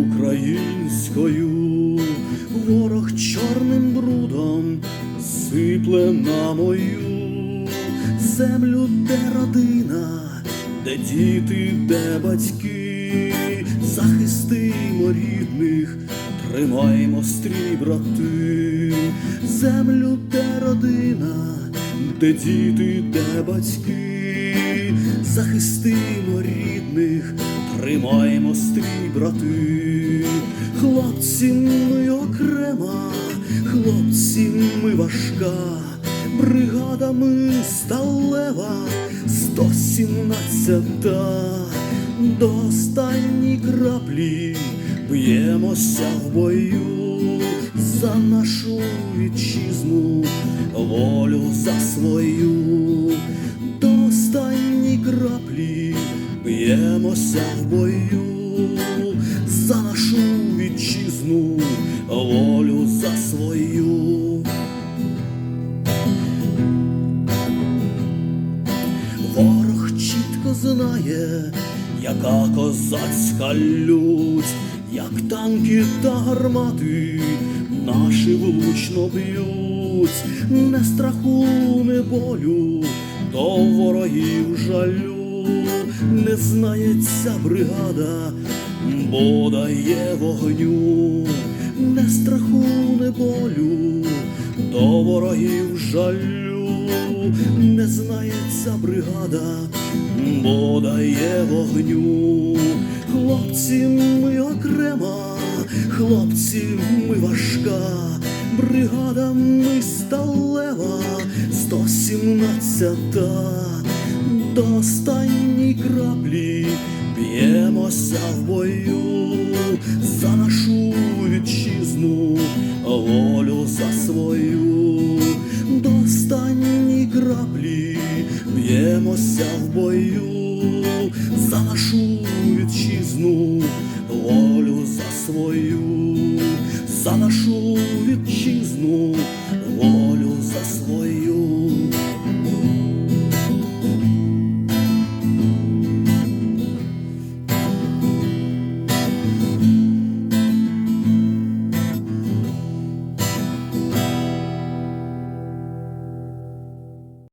українською, ворог чорним брудом сипле на мою землю, де родина, де діти, де батьки, захистимо рідних, тримаймо стрій, брати, землю, де родина, де діти, де батьки, захистимо рідних, тримаймо стрій, брати, хлопці ми окрема, хлопці ми важка, бригада ми сталева, 117-та, до останньої краплі б'ємося в бою за нашу вітчизну, волю за свою, до останньої краплі б'ємося в бою за нашу вітчизну, волю за свою. Ворог чітко знає, яка козацька лють, як танки та гармати наші влучно б'ють, не страху, не болю, до ворогів жалю, не знає ця бригада, бо дає вогню, не страху, не болю, до ворогів жалю, не знає ця бригада, бо дає вогню. Хлопці ми окрема, хлопці ми важка, бригада ми сталева, 117-та, до останньої краплі б'ємося в бою за нашу вітчизну, волю за свою, до краплі б'ємося в бою за нашу вітчизну, волю за свою, за нашу вітчизну,